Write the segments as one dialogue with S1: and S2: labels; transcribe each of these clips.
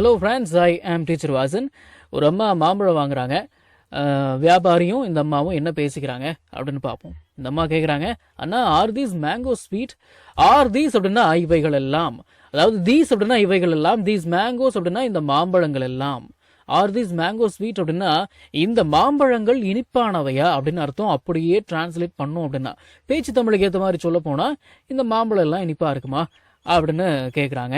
S1: Hello friends I ஆம் teacher Vasan ஒரு அம்மா மாம்பழம் வாங்குறாங்க. வியாபாரியும் இந்த அம்மாவும் என்ன பேசிக்கிறாங்க அப்படின்னு பார்ப்போம். இந்த அம்மா கேட்குறாங்க அண்ணா are these mango sweet are these அப்படின்னா இவைகள் எல்லாம். அதாவது தீஸ் அப்படின்னா இவைகள் எல்லாம். தீஸ் மேங்கோஸ் அப்படின்னா இந்த மாம்பழங்கள் எல்லாம். ஆர் தீஸ் மேங்கோ ஸ்வீட் அப்படின்னா இந்த மாம்பழங்கள் இனிப்பானவையா? அப்படின்னு அர்த்தம். அப்படியே டிரான்ஸ்லேட் பண்ணும் அப்படின்னா. பேச்சு தமிழுக்கு ஏற்ற மாதிரி சொல்ல போனா இந்த மாம்பழம் எல்லாம் இனிப்பா இருக்குமா? அப்படின்னு கேட்குறாங்க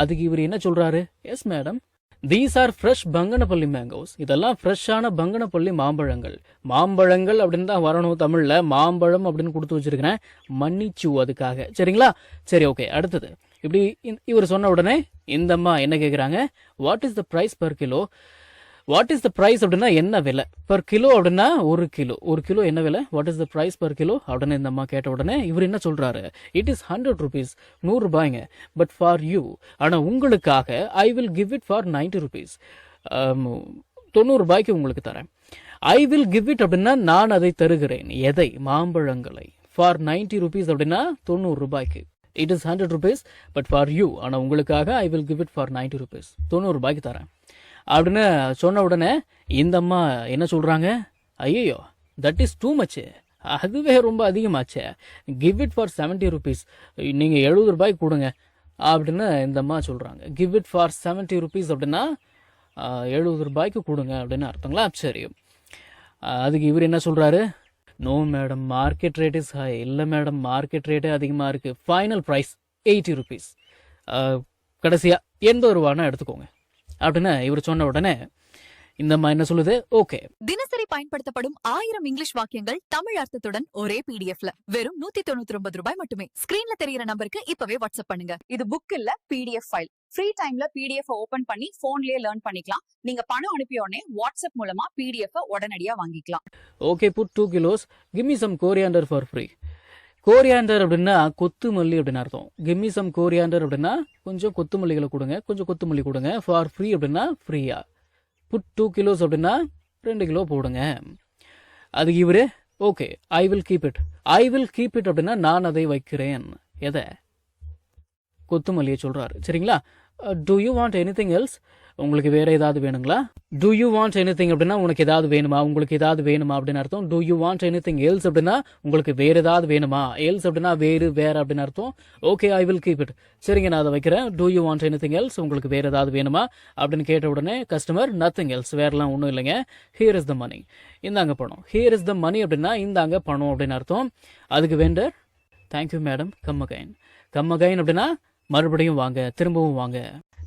S1: அதுக்கு இவர் என்ன சொல்றாரு? Yes madam these are fresh Banganapalli mangoes இதெல்லாம் ஃப்ரெஷ்ஷான பங்கனப்பள்ளி மாம்பழங்கள். மாம்பழங்கள் அப்படின்னு தான் வரணும் தமிழ்ல. மாம்பழம் அப்படின்னு கொடுத்து வச்சிருக்கிறேன். மன்னிச்சு அதுக்காக. சரிங்களா? சரி ஓகே அடுத்தது. இப்படி இவர் சொன்ன உடனே இந்தம்மா என்ன கேட்குறாங்க what is the price per kilo what is the price அப்படின்னா என்ன விலை? பர் கிலோ அப்படின்னா ஒரு கிலோ ஒரு கிலோ என்ன விலை? What is the price per kilo அப்படின்னு இந்த அம்மா கேட்ட உடனே இவர் என்ன சொல்றாரு? இட் இஸ் ஹண்ட்ரட் ருபீஸ் நூறு ரூபாய்ங்க. பட் ஃபார் யூ ஆனால் உங்களுக்காக I will give it for ninety rupees தொண்ணூறு ரூபாய்க்கு உங்களுக்கு தரேன். ஐ வில் கிவ் இட் அப்படின்னா நான் அதை தருகிறேன். எதை? மாம்பழங்களை. ஃபார் நைன்டி ருபீஸ் அப்படின்னா தொண்ணூறு ரூபாய்க்கு. It is hundred rupees but for you ஆனால் உங்களுக்காக I will give it for ninety rupees தொண்ணூறு ரூபாய்க்கு தரேன். அப்படின்னு சொன்ன உடனே இந்த அம்மா என்ன சொல்கிறாங்க ஐயோ தட் இஸ் டூ மச்சு அதுவே ரொம்ப அதிகமாச்சே. Give it for seventy rupees நீங்கள் எழுபது ரூபாய்க்கு கொடுங்க. அப்படின்னு இந்த அம்மா சொல்கிறாங்க give it for seventy rupees அப்படின்னா எழுபது ரூபாய்க்கு கொடுங்க அப்படின்னு அர்த்தங்களா? சரி. அதுக்கு இவர் என்ன சொல்கிறாரு no madam market rate is high இல்லை மேடம் மார்க்கெட் ரேட்டே அதிகமாக இருக்குது ஃபைனல் ப்ரைஸ் எயிட்டி ருபீஸ் கடைசியாக எண்பது ரூபானா எடுத்துக்கோங்க. அப்படின்னு இவர் சொன்ன உடனே இந்த அம்மா என்ன சொல்லுது? ஓகே.
S2: தினசரி பயன்படுத்தப்படும் ஆயிரம் இங்கிலீஷ் வாக்கியங்கள் தமிழ் அர்த்தத்துடன் ஒரே பிடிஎஃப்ல வெறும் நூத்தி தொண்ணூத்தி ஒன்பது ரூபாய் மட்டுமே. ஸ்கிரீன்ல தெரியற நம்பருக்கு இப்பவே வாட்ஸ்அப் பண்ணுங்க.
S3: இது புக் இல்ல பிடிஎஃப் ஃபைல் ஃப்ரீ டைம்ல பிடிஎஃப் ஓபன் பண்ணி போன்லயே லேர்ன் பண்ணிக்கலாம். நீங்க பணம் அனுப்பிய உடனே வாட்ஸ்அப் மூலமா பிடிஎஃப் உடனடியா வாங்கிக்கலாம்.
S1: Okay put two kilos gimme some coriander for free coriander அப்படின்னா கொத்துமல்லி அப்படின்னு அர்த்தம். கிம்மிசம் கோரியாண்டர் அப்படின்னா கொஞ்சம் கொத்துமல்லிகளை கொடுங்க கொஞ்சம் கொத்துமல்லி கொடுங்க. ஃபார் ஃப்ரீ அப்படின்னா ஃப்ரீயா புட் டூ கிலோஸ் அப்படின்னா ரெண்டு கிலோ போடுங்க. அதுக்கு இவரு okay I will keep it I will keep it அப்படின்னா நான் அதை வைக்கிறேன். எதை? கொத்துமல்லியை சொல்கிறாரு சரிங்களா? Do you want anything else உங்களுக்கு வேற ஏதாவது வேணுங்களா? டூ யூ வாண்ட் எனிதிங் அப்படின்னா உனக்கு ஏதாவது வேணுமா? உங்களுக்கு ஏதாவது வேணுமா அப்படின்னு அர்த்தம். Do you want anything else அப்படின்னா உங்களுக்கு வேற ஏதாவது வேணுமா? எல்ஸ் அப்படின்னா வேறு வேற அப்படின்னு அர்த்தம். Okay I will keep it சரிங்க நான் அதை வைக்கிறேன். Do you want anything else உங்களுக்கு வேற ஏதாவது வேணுமா? அப்படின்னு கேட்ட உடனே கஸ்டமர் நத்திங் எல்ஸ் வேறலாம் ஒன்றும் இல்லைங்க. ஹியர் இஸ் த மணி இந்தாங்க பணம். ஹியர் இஸ் த மணி அப்படின்னா இந்தாங்க பணம் அப்படின்னு அர்த்தம். அதுக்கு wander thank you madam come again come again அப்படின்னா மறுபடியும் வாங்க திரும்பவும் வாங்க.